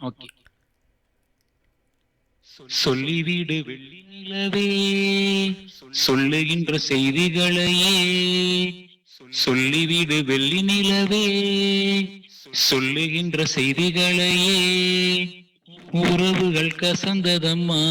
Okay. சொல்லிவிடு வெள்ளி நிலவே சொல்லுகின்ற செய்திகளையே. சொல்லிவிடு வெள்ளி நிலவே சொல்லுகின்ற செய்திகளையே. உறவுகள் கசந்ததம்மா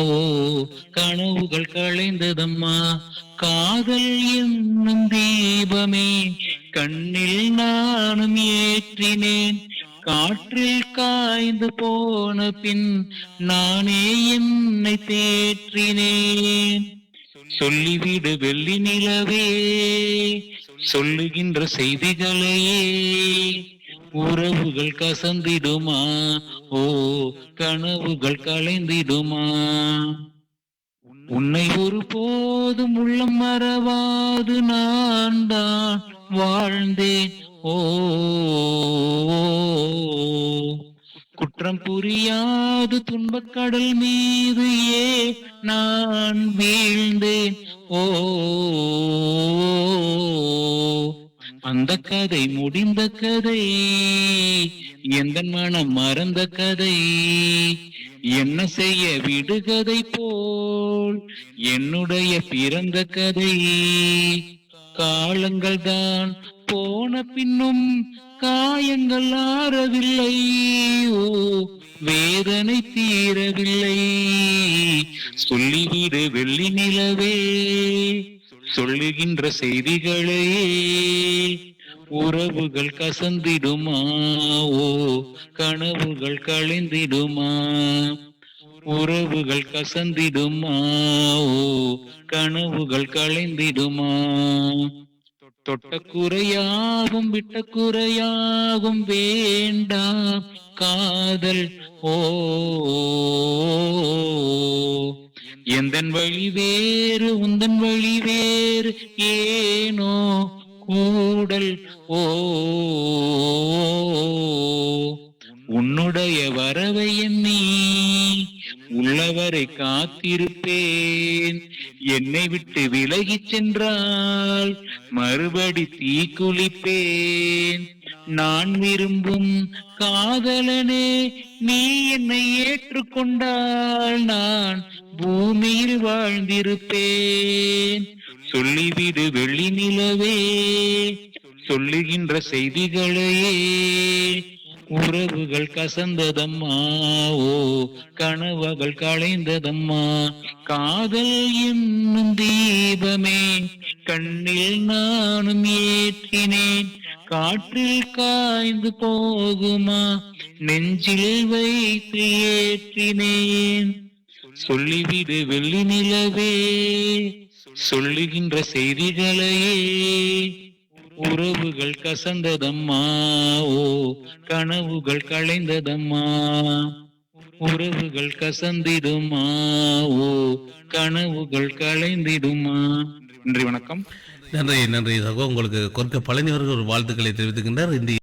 ஓ கனவுகள் களைந்ததம்மா. காதல் என்னும் தீபமே கண்ணில் நானும் ஏற்றினேன். காற்றில் காய்ந்து போன பின் நானே என்னை தேற்றினேன். சொல்லிவிடு வெள்ளி நிலவே சொல்லுகின்ற செய்திகளையே. உறவுகள் கசந்திடுமா? ஓ கனவுகள் கலைந்திடுமா உன்னை ஒரு போதும் உள்ளம் மறவாது நான் தான் வாழ்ந்தேன். ஓ குற்றம் புரியாது துன்பக்கடல் மீது ஏ நான் வீழ்ந்தேன். ஓ. அந்த கதை முடிந்த கதை எந்த மனம் மறந்த கதை என்ன செய்ய விடுகதை போல் என்னுடைய பிறந்த கதை. காலங்கள் தான் போன பின்னும் காயங்கள் ஆறவில்லை. ஓ வேதனை தீரவில்லை. சொல்லிவிடு வெள்ளி நிலவே சொல்லுகின்ற செய்திகளே உறவுகள் கசந்திடுமா? ஓ கனவுகள் களைந்திடுமா உறவுகள் கசந்திடுமா? ஓ கனவுகள் களைந்திடுமா தொட்ட குறையாகும் விட்ட குறையாகும் வேண்டா காதல். ஓ. எந்தன் வழி வேறு உந்தன் வழி வேறு ஏனோ கூடல். ஓ. உன்னுடைய வரவை எண்ணி உள்ளவரை காத்திருப்பேன். என்னை விட்டு விலகிச் சென்றால் மறுபடி தீக்குளிப்பேன். நான் விரும்பும் காதலனே நீ என்னை ஏற்றுக்கொண்டால் நான் பூமியில் வாழ்ந்திருப்பேன். சொல்லிவிடு வெள்ளி நிலவே சொல்லுகின்ற செய்திகளையே. உறவுகள் கசந்ததம்மா ஓ கனவுகள் களைந்ததம்மா. காதல் என்னும் தீபமே கண்ணில் நானும் ஏற்றினேன். காற்றில் காய்ந்து போகுமா நெஞ்சில் வைத்து ஏற்றினேன். சொல்லிவிடு வெள்ளி நிலவே சொல்லுகின்ற செய்திகளையே. உறவுகள் கசந்ததம்மா ஓ கனவுகள் களைந்ததம்மா. உறவுகள் கசந்திடுமா ஓ கனவுகள் களைந்திடுமா. நன்றி வணக்கம். நன்றி நன்றி. சகோ உங்களுக்கு கொற்க பழனி அவர்கள் ஒரு வாழ்த்துக்களை தெரிவித்துக்கின்றார். இந்த